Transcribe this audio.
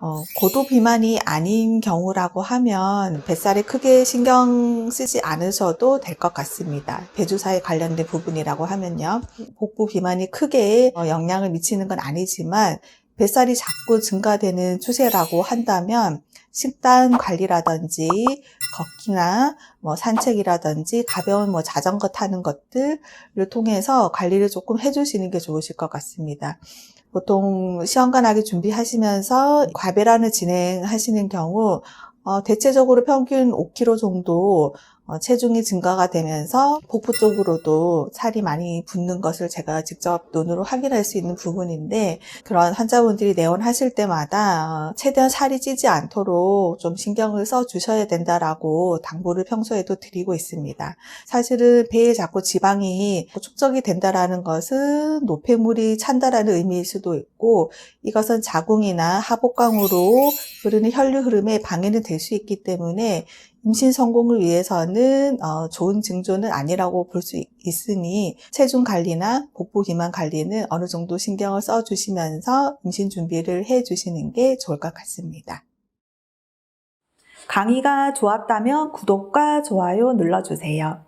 어, 고도 비만이 아닌 경우라고 하면 뱃살에 크게 신경 쓰지 않으셔도 될 것 같습니다. 배주사에 관련된 부분이라고 하면요. 복부 비만이 크게 어, 영향을 미치는 건 아니지만 뱃살이 자꾸 증가되는 추세라고 한다면 식단 관리라든지 걷기나 뭐 산책이라든지 가벼운 뭐 자전거 타는 것들을 통해서 관리를 조금 해주시는 게 좋으실 것 같습니다. 보통 시험관하게 준비하시면서 과배란을 진행하시는 경우 어, 대체적으로 평균 5kg 정도 어, 체중이 증가가 되면서 복부 쪽으로도 살이 많이 붙는 것을 제가 직접 눈으로 확인할 수 있는 부분인데 그런 환자분들이 내원하실 때마다 어, 최대한 살이 찌지 않도록 좀 신경을 써 주셔야 된다라고 당부를 평소에도 드리고 있습니다. 사실은 배에 자꾸 지방이 축적이 된다라는 것은 노폐물이 찬다라는 의미일 수도 있고 이것은 자궁이나 하복강으로 흐르는 혈류 흐름에 방해는 될 수 있기 때문에 임신 성공을 위해서는 어, 좋은 징조는 아니라고 볼 수 있으니 체중 관리나 복부 비만 관리는 어느 정도 신경을 써 주시면서 임신 준비를 해 주시는 게 좋을 것 같습니다. 강의가 좋았다면 구독과 좋아요 눌러주세요.